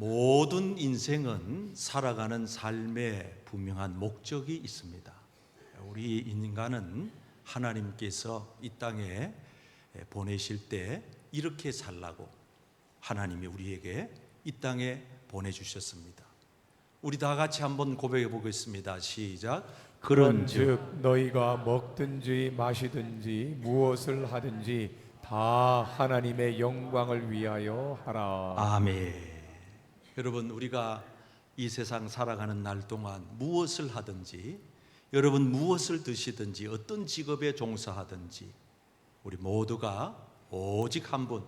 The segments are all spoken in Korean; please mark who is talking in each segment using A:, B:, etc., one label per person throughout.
A: 모든 인생은 살아가는 삶에 분명한 목적이 있습니다. 우리 인간은 하나님께서 이 땅에 보내실 때 이렇게 살라고 하나님이 우리에게 이 땅에 보내주셨습니다. 우리 다 같이 한번 고백해 보겠습니다. 시작.
B: 그런즉 너희가 먹든지 마시든지 무엇을 하든지 다 하나님의 영광을 위하여 하라.
A: 아멘. 여러분 우리가 이 세상 살아가는 날 동안 무엇을 하든지 여러분 무엇을 드시든지 어떤 직업에 종사하든지 우리 모두가 오직 한 분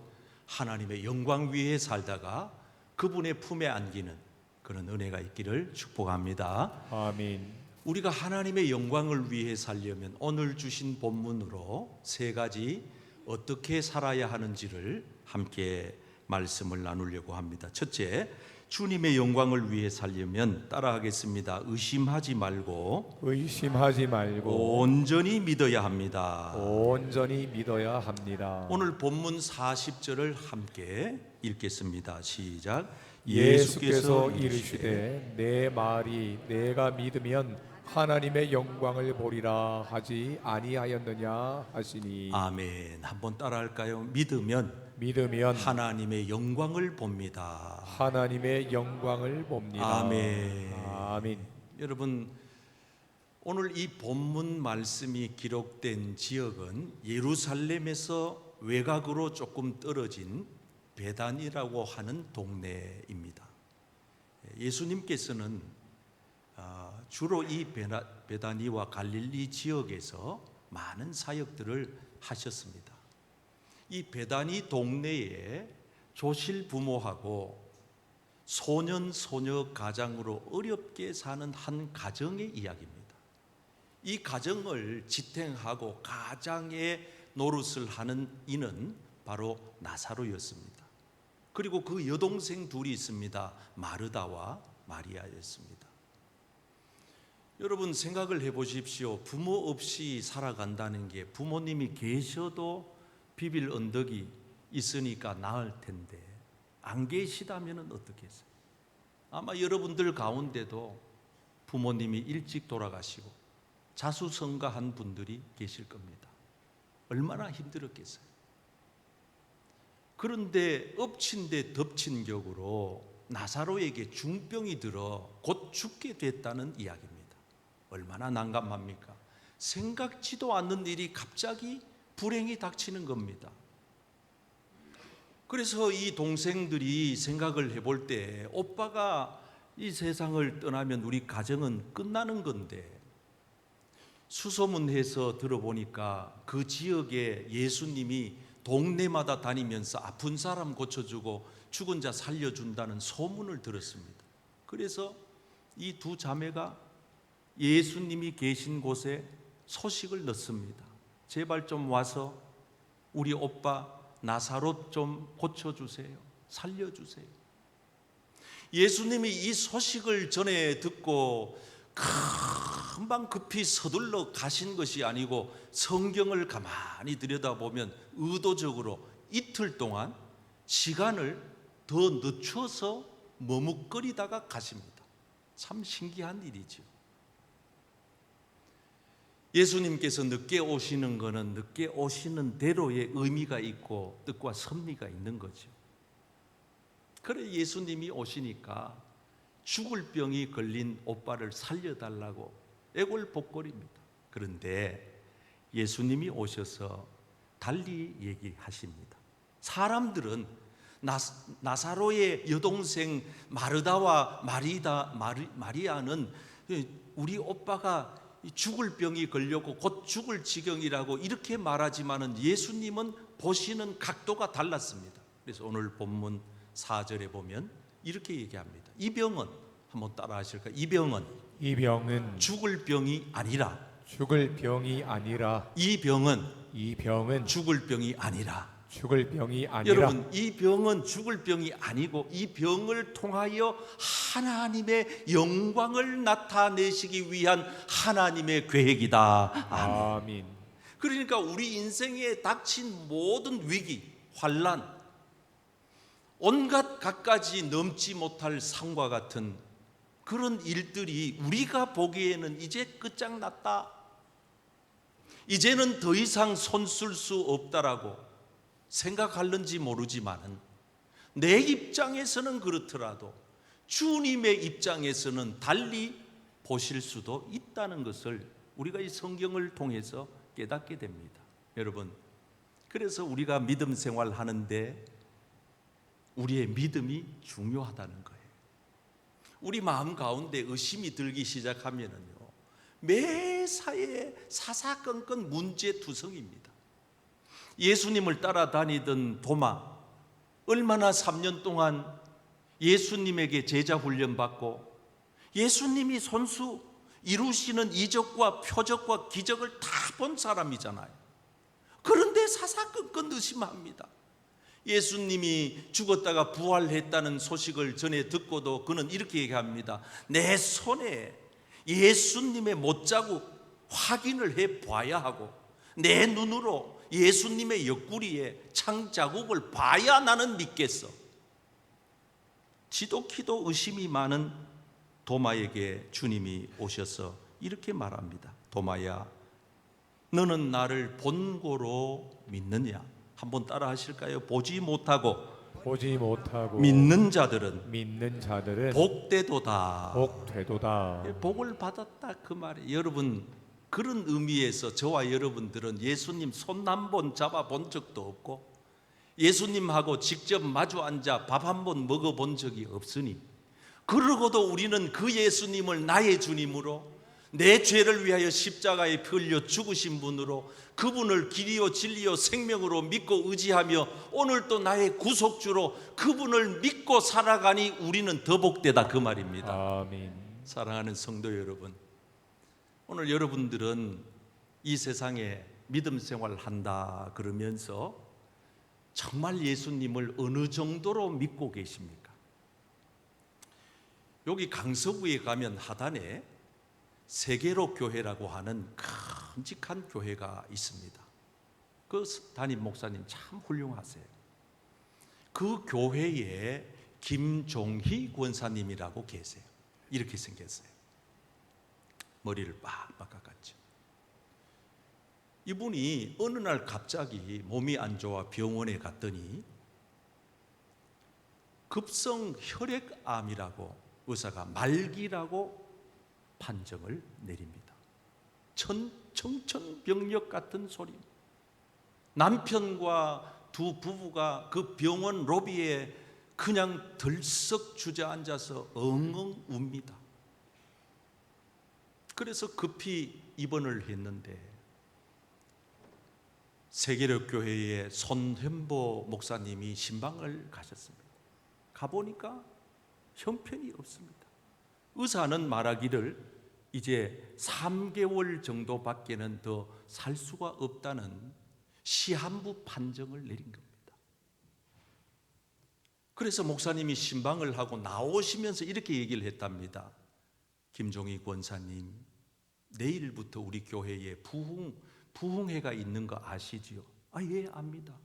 A: 하나님의 영광 위에 살다가 그분의 품에 안기는 그런 은혜가 있기를 축복합니다.
B: 아멘.
A: 우리가 하나님의 영광을 위해 살려면 오늘 주신 본문으로 세 가지 어떻게 살아야 하는지를 함께 말씀을 나누려고 합니다. 첫째, 주님의 영광을 위해 살려면 따라하겠습니다. 의심하지 말고
B: 의심하지 말고
A: 온전히 믿어야 합니다.
B: 온전히 믿어야 합니다.
A: 오늘 본문 40절을 함께 읽겠습니다. 시작.
B: 예수께서 이르시되 내 말이 내가 믿으면 하나님의 영광을 보리라 하지 아니하였느냐 하시니
A: 아멘. 한번 따라할까요? 믿으면
B: 믿으면
A: 하나님의 영광을 봅니다.
B: 하나님의 영광을 봅니다.
A: 아멘.
B: 아멘.
A: 여러분 오늘 이 본문 말씀이 기록된 지역은 예루살렘에서 외곽으로 조금 떨어진 베단이라고 하는 동네입니다. 예수님께서는 아, 주로 이 베다니와 갈릴리 지역에서 많은 사역들을 하셨습니다. 이 베다니 동네에 조실 부모하고 소년 소녀 가장으로 어렵게 사는 한 가정의 이야기입니다. 이 가정을 지탱하고 가장의 노릇을 하는 이는 바로 나사로였습니다. 그리고 그 여동생 둘이 있습니다. 마르다와 마리아였습니다. 여러분 생각을 해 보십시오. 부모 없이 살아간다는 게 부모님이 계셔도 비빌 언덕이 있으니까 나을 텐데 안 계시다면 어떻게 했어요? 아마 여러분들 가운데도 부모님이 일찍 돌아가시고 자수성가한 분들이 계실 겁니다. 얼마나 힘들었겠어요. 그런데 엎친 데 덮친 격으로 나사로에게 중병이 들어 곧 죽게 됐다는 이야기입니다. 얼마나 난감합니까? 생각지도 않는 일이 갑자기 불행이 닥치는 겁니다. 그래서 이 동생들이 생각을 해볼 때 오빠가 이 세상을 떠나면 우리 가정은 끝나는 건데 수소문해서 들어보니까 그 지역에 예수님이 동네마다 다니면서 아픈 사람 고쳐주고 죽은 자 살려준다는 소문을 들었습니다. 그래서 이 두 자매가 예수님이 계신 곳에 소식을 넣습니다. 제발 좀 와서 우리 오빠 나사롯 좀 고쳐주세요. 살려주세요. 예수님이 이 소식을 전해 듣고 금방 급히 서둘러 가신 것이 아니고 성경을 가만히 들여다보면 의도적으로 이틀 동안 시간을 더 늦춰서 머뭇거리다가 가십니다. 참 신기한 일이죠. 예수님께서 늦게 오시는 것은 늦게 오시는 대로의 의미가 있고 뜻과 섭리가 있는 거죠. 그래 예수님이 오시니까 죽을 병이 걸린 오빠를 살려달라고 애골복골입니다. 그런데 예수님이 오셔서 달리 얘기하십니다. 사람들은 나, 나사로의 여동생 마르다와 마리다 마리, 마리아는 우리 오빠가 죽을 병이 걸렸고 곧 죽을 지경이라고 이렇게 말하지만은 예수님은 보시는 각도가 달랐습니다. 그래서 오늘 본문 4절에 보면 이렇게 얘기합니다. 이 병은 한번 따라 하실까? 이 병은
B: 이 병은
A: 죽을 병이 아니라
B: 죽을 병이 아니라
A: 이 병은
B: 이 병은
A: 죽을 병이 아니라
B: 죽을 병이 아니라
A: 여러분 이 병은 죽을 병이 아니고 이 병을 통하여 하나님의 영광을 나타내시기 위한 하나님의 계획이다. 아멘.
B: 아멘.
A: 그러니까 우리 인생에 닥친 모든 위기, 환란, 온갖 갖가지 넘지 못할 상과 같은 그런 일들이 우리가 보기에는 이제 끝장났다. 이제는 더 이상 손 쓸 수 없다라고 생각할는지 모르지만은 내 입장에서는 그렇더라도 주님의 입장에서는 달리 보실 수도 있다는 것을 우리가 이 성경을 통해서 깨닫게 됩니다. 여러분, 그래서 우리가 믿음 생활 하는데 우리의 믿음이 중요하다는 거예요. 우리 마음 가운데 의심이 들기 시작하면은요, 매사에 사사건건 문제투성입니다. 예수님을 따라다니던 도마, 얼마나 3년 동안 예수님에게 제자 훈련 받고 예수님이 손수 이루시는 이적과 표적과 기적을 다 본 사람이잖아요. 그런데 사사건건 의심합니다. 예수님이 죽었다가 부활했다는 소식을 전해 듣고도 그는 이렇게 얘기합니다. 내 손에 예수님의 못자국 확인을 해 봐야 하고 내 눈으로 예수님의 옆구리에 창자국을 봐야 나는 믿겠어. 지독히도 의심이 많은 도마에게 주님이 오셔서 이렇게 말합니다. 도마야, 너는 나를 본고로 믿느냐? 한번 따라 하실까요? 보지 못하고
B: 보지 못하고
A: 믿는 자들은
B: 믿는 자들은
A: 복되도다.
B: 복되도다.
A: 예, 복을 받았다 그 말이에요. 여러분 그런 의미에서 저와 여러분들은 예수님 손 한 번 잡아 본 적도 없고 예수님하고 직접 마주 앉아 밥 한 번 먹어 본 적이 없으니 그러고도 우리는 그 예수님을 나의 주님으로 내 죄를 위하여 십자가에 풀려 죽으신 분으로 그분을 길이요 진리요 생명으로 믿고 의지하며 오늘 또 나의 구속주로 그분을 믿고 살아가니 우리는 더 복되다 그 말입니다.
B: 아멘.
A: 사랑하는 성도 여러분, 오늘 여러분들은 이 세상에 믿음 생활 한다 그러면서 정말 예수님을 어느 정도로 믿고 계십니까? 여기 강서구에 가면 하단에 세계로 교회라고 하는 큼직한 교회가 있습니다. 그 담임 목사님 참 훌륭하세요. 그 교회에 김종희 권사님이라고 계세요. 이렇게 생겼어요. 머리를 빡빡 깎았죠. 이분이 어느 날 갑자기 몸이 안 좋아 병원에 갔더니 급성 혈액암이라고 의사가 말기라고 판정을 내립니다. 천, 청천벽력 같은 소리. 남편과 두 부부가 그 병원 로비에 그냥 들썩 주저앉아서 엉엉 웁니다. 그래서 급히 입원을 했는데 세계력 교회의 손현보 목사님이 신방을 가셨습니다. 가보니까 형편이 없습니다. 의사는 말하기를 이제 3개월 정도밖에는 더 살 수가 없다는 시한부 판정을 내린 겁니다. 그래서 목사님이 신방을 하고 나오시면서 이렇게 얘기를 했답니다. 김종희 권사님, 내일부터 우리 교회에 부흥 부흥회가 있는 거 아시지요? 아, 예, 압니다.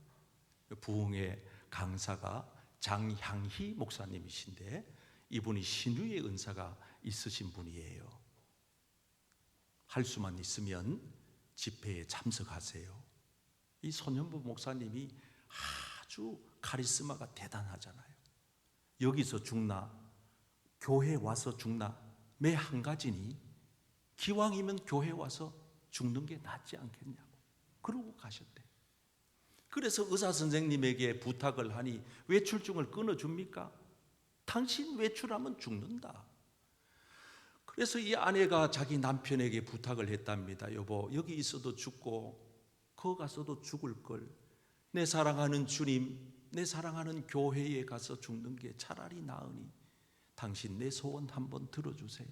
A: 부흥회 강사가 장향희 목사님이신데 이분이 신유의 은사가 있으신 분이에요. 할 수만 있으면 집회에 참석하세요. 이 손현부 목사님이 아주 카리스마가 대단하잖아요. 여기서 죽나 교회 와서 죽나 매 한 가지니 기왕이면 교회 와서 죽는 게 낫지 않겠냐고 그러고 가셨대. 그래서 의사 선생님에게 부탁을 하니 외출증을 끊어 줍니까? 당신 외출하면 죽는다. 그래서 이 아내가 자기 남편에게 부탁을 했답니다. 여보, 여기 있어도 죽고 거 가서도 죽을 걸. 내 사랑하는 주님, 내 사랑하는 교회에 가서 죽는 게 차라리 나으니 당신 내 소원 한번 들어주세요.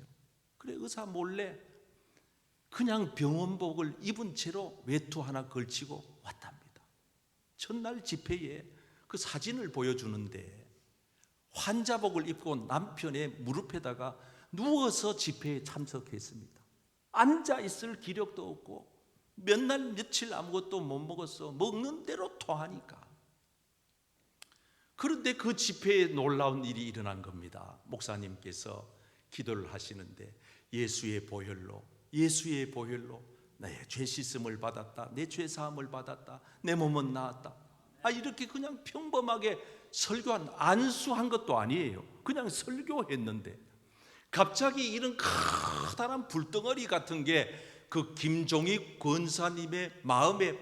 A: 그래 의사 몰래 그냥 병원복을 입은 채로 외투 하나 걸치고 왔답니다. 첫날 집회에 그 사진을 보여주는데 환자복을 입고 남편의 무릎에다가 누워서 집회에 참석했습니다. 앉아 있을 기력도 없고 몇 날 며칠 아무것도 못 먹었어. 먹는 대로 토하니까. 그런데 그 집회에 놀라운 일이 일어난 겁니다. 목사님께서 기도를 하시는데 예수의 보혈로 예수의 보혈로 내죄 씻음을 받았다. 내 죄 사함을 받았다. 내 몸은 나았다. 아 이렇게 그냥 평범하게 설교한 안수한 것도 아니에요. 그냥 설교했는데 갑자기 이런 커다란 불덩어리 같은 게 그 김종익 권사님의 마음에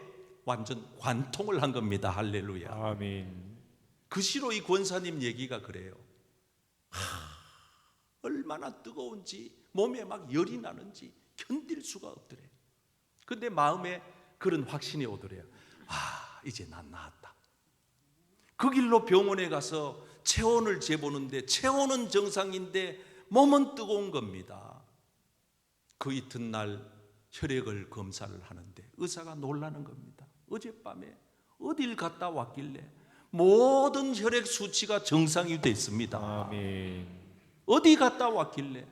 A: 완전 관통을 한 겁니다. 할렐루야.
B: 아멘.
A: 그 시로 이 권사님 얘기가 그래요. 하, 얼마나 뜨거운지 몸에 막 열이 나는지 견딜 수가 없더래. 근데 마음에 그런 확신이 오더래요. 아, 이제 난 나았다. 그 길로 병원에 가서 체온을 재보는데 체온은 정상인데 몸은 뜨거운 겁니다. 그 이튿날 혈액을 검사를 하는데 의사가 놀라는 겁니다. 어젯밤에 어딜 갔다 왔길래 모든 혈액 수치가 정상이 됐습니다.
B: 아멘.
A: 어디 갔다 왔길래?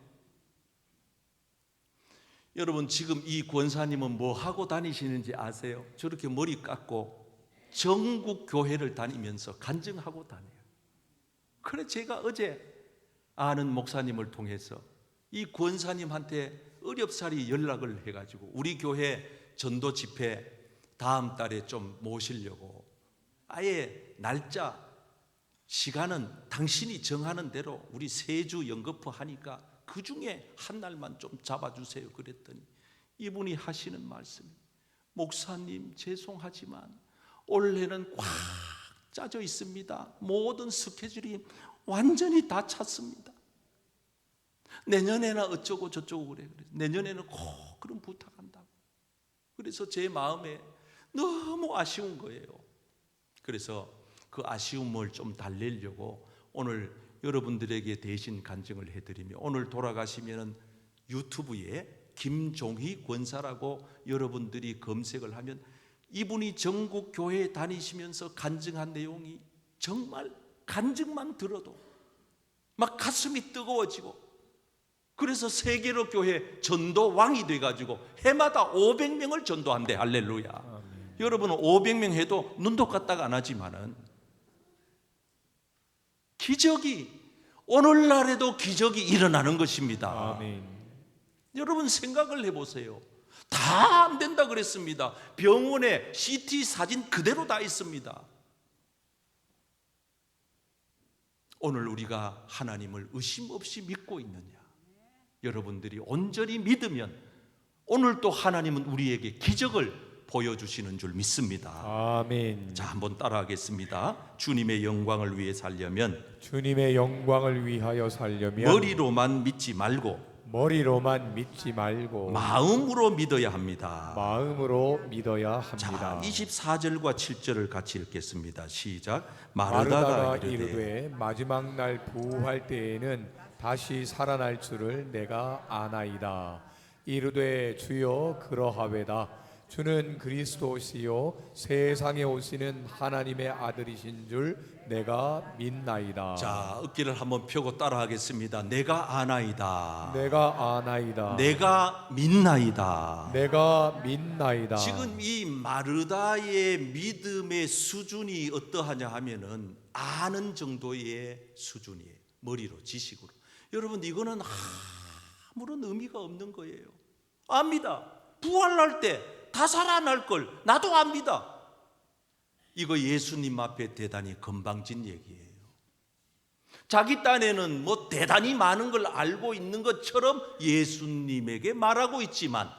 A: 여러분 지금 이 권사님은 뭐 하고 다니시는지 아세요? 저렇게 머리 깎고 전국 교회를 다니면서 간증하고 다녀요. 그래 제가 어제 아는 목사님을 통해서 이 권사님한테 어렵사리 연락을 해가지고 우리 교회 전도 집회 다음 달에 좀 모시려고 아예 날짜 시간은 당신이 정하는 대로 우리 세 주 연거푸 하니까 그 중에 한 날만 좀 잡아주세요. 그랬더니 이분이 하시는 말씀이 목사님 죄송하지만 올해는 꽉 짜져 있습니다. 모든 스케줄이 완전히 다 찼습니다. 내년에나 어쩌고 저쩌고 그래. 그래. 내년에는 꼭 그런 부탁한다고. 그래서 제 마음에 너무 아쉬운 거예요. 그래서 그 아쉬움을 좀 달래려고 오늘 여러분들에게 대신 간증을 해드리며 오늘 돌아가시면은 유튜브에 김종희 권사라고 여러분들이 검색을 하면 이분이 전국 교회에 다니시면서 간증한 내용이 정말 간증만 들어도 막 가슴이 뜨거워지고 그래서 세계로 교회 전도 왕이 돼가지고 해마다 500명을 전도한대 할렐루야. 여러분은 500명 해도 눈도 까딱 안 하지만은 기적이 오늘날에도 기적이 일어나는 것입니다.
B: 아멘.
A: 여러분 생각을 해보세요. 다 안 된다 그랬습니다. 병원에 CT 사진 그대로 다 있습니다. 오늘 우리가 하나님을 의심 없이 믿고 있느냐? 여러분들이 온전히 믿으면 오늘 또 하나님은 우리에게 기적을 보여주시는 줄 믿습니다.
B: 아멘.
A: 자, 한번 따라하겠습니다. 주님의 영광을 위해 살려면
B: 주님의 영광을 위하여 살려면
A: 머리로만 믿지 말고
B: 머리로만 믿지 말고
A: 마음으로 믿어야 합니다.
B: 마음으로 믿어야
A: 자,
B: 합니다.
A: 24절과 7절을 같이 읽겠습니다. 시작.
B: 마르다가
A: 마르다가 이르되
B: 이르되 마지막 날 부활 때에는 다시 살아날 줄을 내가 아나이다. 이르되 주여 그러하외다. 주는 그리스도시요 세상에 오시는 하나님의 아들이신 줄 내가 믿나이다.
A: 자, 어깨를 한번 펴고 따라하겠습니다. 내가 아나이다.
B: 내가 아나이다.
A: 내가 믿나이다.
B: 내가 믿나이다.
A: 지금 이 마르다의 믿음의 수준이 어떠하냐 하면은 아는 정도의 수준이에요. 머리로 지식으로. 여러분 이거는 아무런 의미가 없는 거예요. 압니다. 부활할 때 다 살아날 걸 나도 압니다. 이거 예수님 앞에 대단히 건방진 얘기예요. 자기 딴에는 뭐 대단히 많은 걸 알고 있는 것처럼 예수님에게 말하고 있지만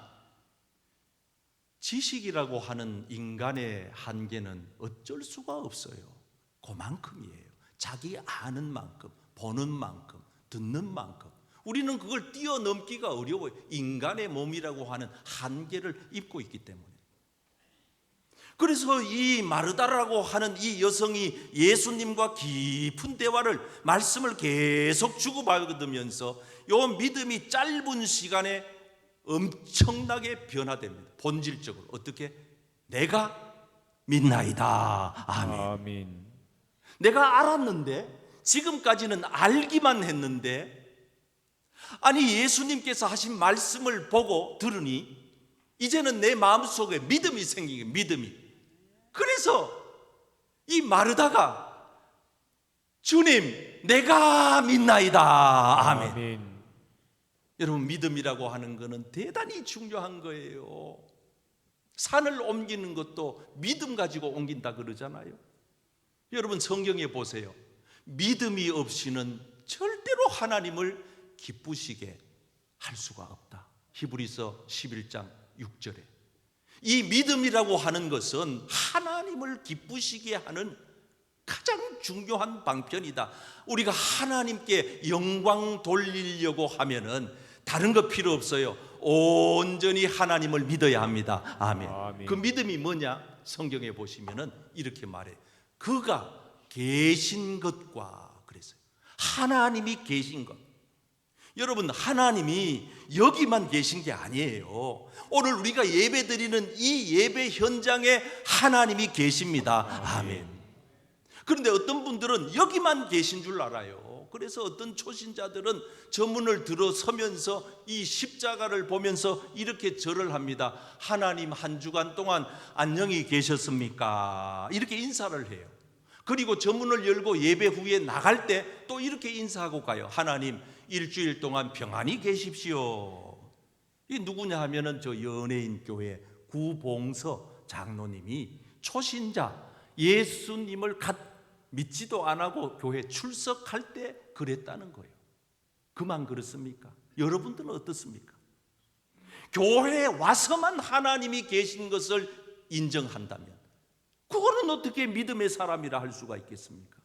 A: 지식이라고 하는 인간의 한계는 어쩔 수가 없어요. 그만큼이에요. 자기 아는 만큼, 보는 만큼, 듣는 만큼. 우리는 그걸 뛰어넘기가 어려워요. 인간의 몸이라고 하는 한계를 입고 있기 때문에. 그래서 이 마르다라고 하는 이 여성이 예수님과 깊은 대화를 말씀을 계속 주고받으면서 요 믿음이 짧은 시간에 엄청나게 변화됩니다. 본질적으로 어떻게 내가 믿나이다. 아멘.
B: 아멘.
A: 내가 알았는데 지금까지는 알기만 했는데 아니 예수님께서 하신 말씀을 보고 들으니 이제는 내 마음속에 믿음이 생기게 믿음이 그래서 이 마르다가 주님, 내가 믿나이다. 아멘.
B: 아멘.
A: 여러분 믿음이라고 하는 것은 대단히 중요한 거예요. 산을 옮기는 것도 믿음 가지고 옮긴다 그러잖아요. 여러분 성경에 보세요. 믿음이 없이는 절대로 하나님을 기쁘시게 할 수가 없다. 히브리서 11장 6절에 이 믿음이라고 하는 것은 하나님을 기쁘시게 하는 가장 중요한 방편이다. 우리가 하나님께 영광 돌리려고 하면은 다른 거 필요 없어요. 온전히 하나님을 믿어야 합니다. 아멘.
B: 아멘.
A: 그 믿음이 뭐냐? 성경에 보시면은 이렇게 말해. 그가 계신 것과 그랬어요. 하나님이 계신 것. 여러분 하나님이 여기만 계신 게 아니에요. 오늘 우리가 예배 드리는 이 예배 현장에 하나님이 계십니다. 아멘. 그런데 어떤 분들은 여기만 계신 줄 알아요. 그래서 어떤 초신자들은 저 문을 들어서면서 이 십자가를 보면서 이렇게 절을 합니다. 하나님 한 주간 동안 안녕히 계셨습니까? 이렇게 인사를 해요. 그리고 저 문을 열고 예배 후에 나갈 때 또 이렇게 인사하고 가요. 하나님 일주일 동안 평안히 계십시오. 이 누구냐 하면은 저 연예인 교회 구봉서 장로님이 초신자 예수님을 갓 믿지도 안 하고 교회 출석할 때 그랬다는 거예요. 그만 그렇습니까? 여러분들은 어떻습니까? 교회에 와서만 하나님이 계신 것을 인정한다면 그거는 어떻게 믿음의 사람이라 할 수가 있겠습니까?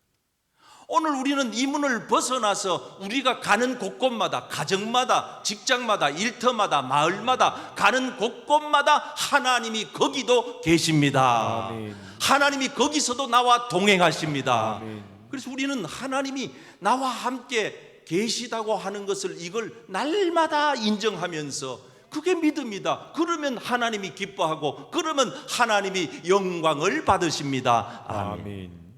A: 오늘 우리는 이 문을 벗어나서 우리가 가는 곳곳마다 가정마다 직장마다 일터마다 마을마다 가는 곳곳마다 하나님이 거기도 계십니다.
B: 아멘.
A: 하나님이 거기서도 나와 동행하십니다.
B: 아멘.
A: 그래서 우리는 하나님이 나와 함께 계시다고 하는 것을 이걸 날마다 인정하면서 그게 믿음이다. 그러면 하나님이 기뻐하고 그러면 하나님이 영광을 받으십니다. 아멘.
B: 아멘.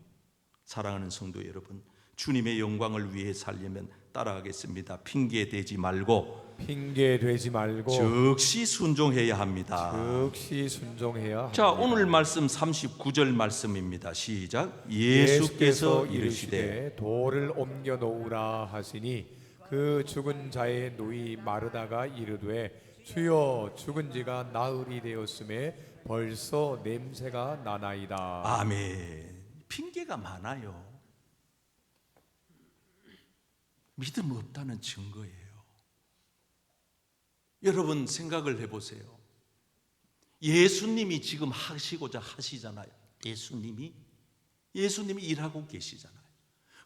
A: 사랑하는 성도 여러분, 주님의 영광을 위해 살려면 따라가겠습니다. 핑계 대지 말고
B: 핑계 되지 말고
A: 즉시 순종해야 합니다.
B: 즉시 순종해야 합니다.
A: 자, 오늘 말씀 39절 말씀입니다. 시작. 예수께서 이르시되
B: 돌을 옮겨 놓으라 하시니 그 죽은 자의 누이 마르다가 이르되 주여 죽은 지가 나흘이 되었음에 벌써 냄새가 나나이다.
A: 아멘. 핑계가 많아요. 믿음 없다는 증거예요. 여러분 생각을 해보세요. 예수님이 지금 하시고자 하시잖아요. 예수님이 예수님이 일하고 계시잖아요.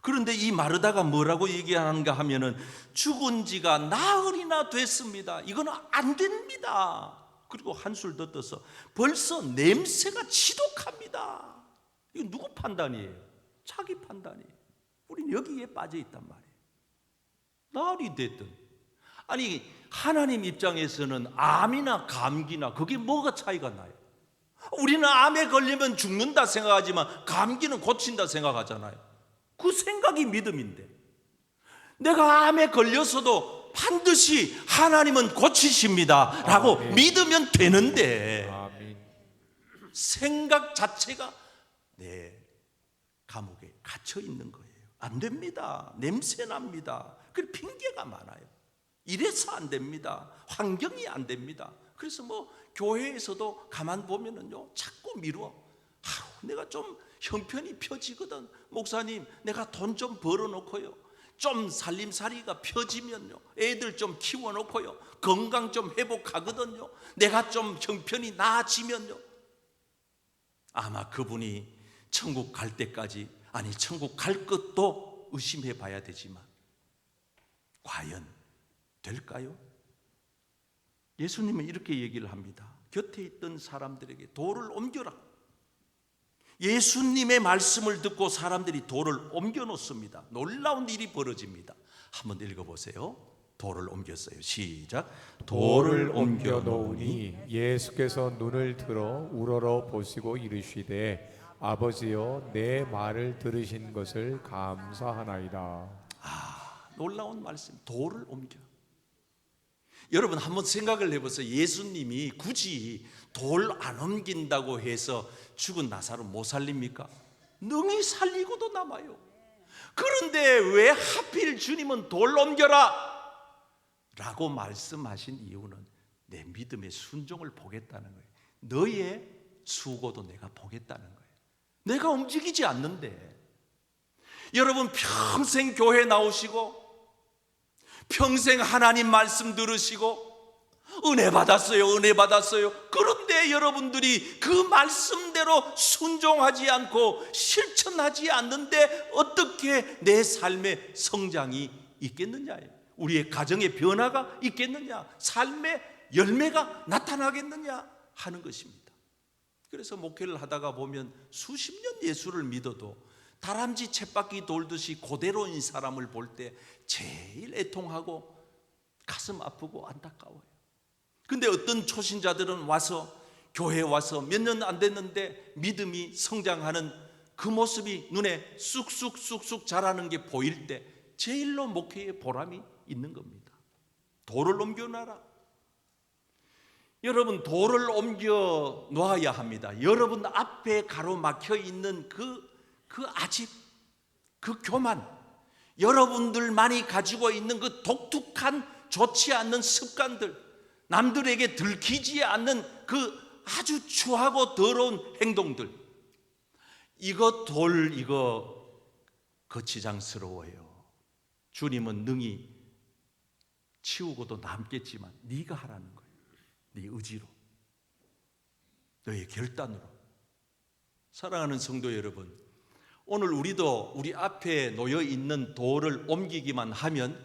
A: 그런데 이 마르다가 뭐라고 얘기하는가 하면은 죽은 지가 나흘이나 됐습니다. 이거는 안 됩니다. 그리고 한술 더 떠서 벌써 냄새가 지독합니다. 이거 누구 판단이에요? 자기 판단이에요. 우린 여기에 빠져 있단 말이에요. 나흘이 됐든 아니 하나님 입장에서는 암이나 감기나 그게 뭐가 차이가 나요? 우리는 암에 걸리면 죽는다 생각하지만 감기는 고친다 생각하잖아요. 그 생각이 믿음인데 내가 암에 걸렸어도 반드시 하나님은 고치십니다 라고
B: 아멘.
A: 믿으면 되는데
B: 아멘.
A: 생각 자체가 내 감옥에 갇혀 있는 거예요. 안 됩니다. 냄새 납니다. 그 핑계가 많아요. 이래서 안 됩니다. 환경이 안 됩니다. 그래서 뭐 교회에서도 가만 보면은요 자꾸 미루어. 하루 내가 좀 형편이 펴지거든. 목사님, 내가 돈 좀 벌어놓고요. 좀 살림살이가 펴지면요. 애들 좀 키워놓고요. 건강 좀 회복하거든요. 내가 좀 형편이 나아지면요. 아마 그분이 천국 갈 때까지 아니 천국 갈 것도 의심해 봐야 되지만 과연 될까요? 예수님은 이렇게 얘기를 합니다. 곁에 있던 사람들에게 돌을 옮겨라. 예수님의 말씀을 듣고 사람들이 돌을 옮겨 놓습니다. 놀라운 일이 벌어집니다. 한번 읽어 보세요. 돌을 옮겼어요. 시작.
B: 돌을 옮겨 놓으니 예수께서 눈을 들어 우러러 보시고 이르시되 아버지여 내 말을 들으신 것을 감사하나이다.
A: 놀라운 말씀. 돌을 옮겨. 여러분 한번 생각을 해보세요. 예수님이 굳이 돌 안 옮긴다고 해서 죽은 나사로 못 살립니까? 능히 살리고도 남아요. 그런데 왜 하필 주님은 돌 옮겨라 라고 말씀하신 이유는 내 믿음의 순종을 보겠다는 거예요. 너의 수고도 내가 보겠다는 거예요. 내가 움직이지 않는데 여러분 평생 교회 나오시고 평생 하나님 말씀 들으시고 은혜 받았어요. 은혜 받았어요. 그런데 여러분들이 그 말씀대로 순종하지 않고 실천하지 않는데 어떻게 내 삶의 성장이 있겠느냐예요. 우리의 가정의 변화가 있겠느냐? 삶의 열매가 나타나겠느냐 하는 것입니다. 그래서 목회를 하다가 보면 수십 년 예수를 믿어도 다람쥐 쳇바퀴 돌듯이 고대로인 사람을 볼 때 제일 애통하고 가슴 아프고 안타까워요. 근데 어떤 초신자들은 와서 교회에 와서 몇 년 안 됐는데 믿음이 성장하는 그 모습이 눈에 쑥쑥쑥쑥 자라는 게 보일 때 제일로 목회의 보람이 있는 겁니다. 돌을 옮겨놔라. 여러분 돌을 옮겨 놓아야 합니다. 여러분 앞에 가로막혀 있는 그, 그 아집, 그 교만, 여러분들만이 가지고 있는 그 독특한 좋지 않는 습관들, 남들에게 들키지 않는 그 아주 추하고 더러운 행동들, 이거 돌 이거 거치장스러워요. 주님은 능히 치우고도 남겠지만 네가 하라는 거예요. 네 의지로, 너의 결단으로. 사랑하는 성도 여러분, 오늘 우리도 우리 앞에 놓여 있는 돌을 옮기기만 하면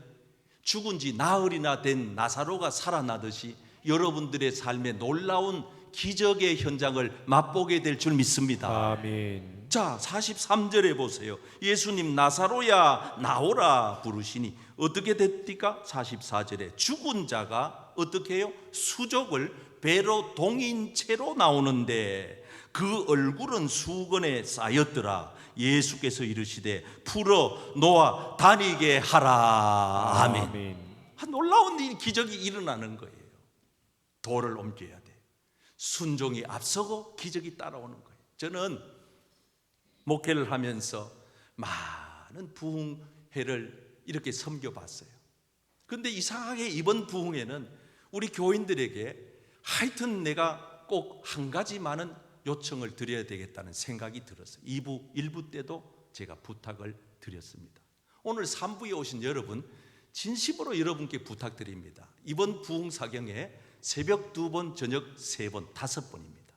A: 죽은 지 나흘이나 된 나사로가 살아나듯이 여러분들의 삶에 놀라운 기적의 현장을 맛보게 될 줄 믿습니다.
B: 아멘.
A: 자, 43절에 보세요. 예수님 나사로야 나오라 부르시니 어떻게 됐디까? 44절에 죽은 자가 어떻게 해요? 수족을 배로 동인 채로 나오는데 그 얼굴은 수건에 쌓였더라. 예수께서 이르시되 풀어 놓아 다니게 하라. 아멘.
B: 아멘.
A: 한 놀라운 이 기적이 일어나는 거예요. 돌을 옮겨야 돼. 순종이 앞서고 기적이 따라오는 거예요. 저는 목회를 하면서 많은 부흥회를 이렇게 섬겨봤어요. 근데 이상하게 이번 부흥회는 우리 교인들에게 하여튼 내가 꼭 한 가지만은 요청을 드려야 되겠다는 생각이 들었어요. 2부, 1부 때도 제가 부탁을 드렸습니다. 오늘 3부에 오신 여러분, 진심으로 여러분께 부탁드립니다. 이번 부흥 사경에 새벽 두 번, 저녁 세 번, 다섯 번입니다.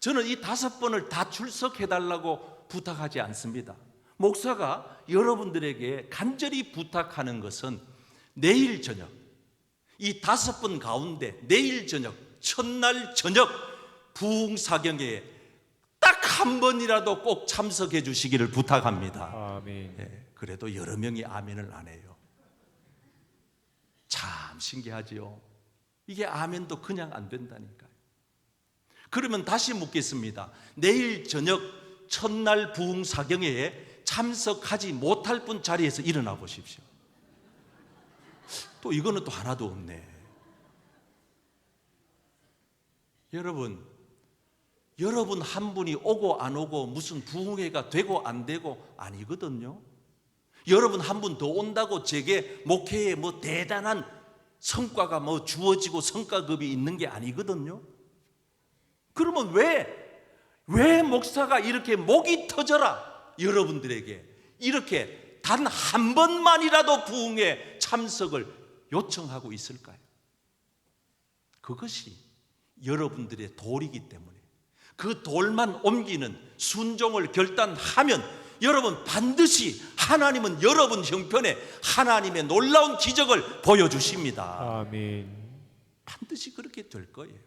A: 저는 이 다섯 번을 다 출석해 달라고 부탁하지 않습니다. 목사가 여러분들에게 간절히 부탁하는 것은 내일 저녁, 이 다섯 번 가운데 내일 저녁, 첫날 저녁 부흥 사경에 딱 한 번이라도 꼭 참석해 주시기를 부탁합니다.
B: 아멘.
A: 예, 그래도 여러 명이 아멘을 안 해요. 참 신기하지요. 이게 아멘도 그냥 안 된다니까요. 그러면 다시 묻겠습니다. 내일 저녁 첫날 부흥 사경회에 참석하지 못할 분 자리에서 일어나 보십시오. 또 이거는 또 하나도 없네. 여러분, 여러분 한 분이 오고 안 오고 무슨 부흥회가 되고 안 되고 아니거든요. 여러분 한 분 더 온다고 제게 목회에 뭐 대단한 성과가 뭐 주어지고 성과급이 있는 게 아니거든요. 그러면 왜, 왜 목사가 이렇게 목이 터져라 여러분들에게 이렇게 단 한 번만이라도 부흥에 참석을 요청하고 있을까요? 그것이 여러분들의 돌이기 때문에 그 돌만 옮기는 순종을 결단하면 여러분 반드시 하나님은 여러분 형편에 하나님의 놀라운 기적을 보여주십니다.
B: 아멘.
A: 반드시 그렇게 될 거예요.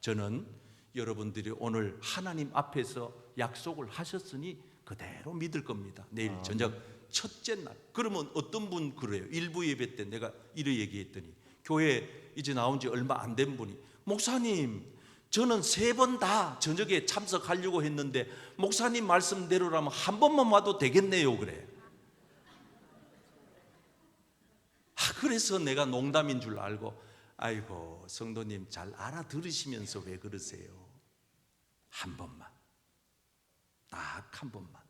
A: 저는 여러분들이 오늘 하나님 앞에서 약속을 하셨으니 그대로 믿을 겁니다. 내일 저녁 첫째 날. 그러면 어떤 분 그래요? 일부 예배 때 내가 이래 얘기했더니 교회 이제 나온 지 얼마 안 된 분이 목사님 저는 세 번 다 저녁에 참석하려고 했는데 목사님 말씀대로라면 한 번만 와도 되겠네요 그래. 아, 그래서 내가 농담인 줄 알고 아이고 성도님 잘 알아들으시면서 왜 그러세요? 한 번만 딱 한 번만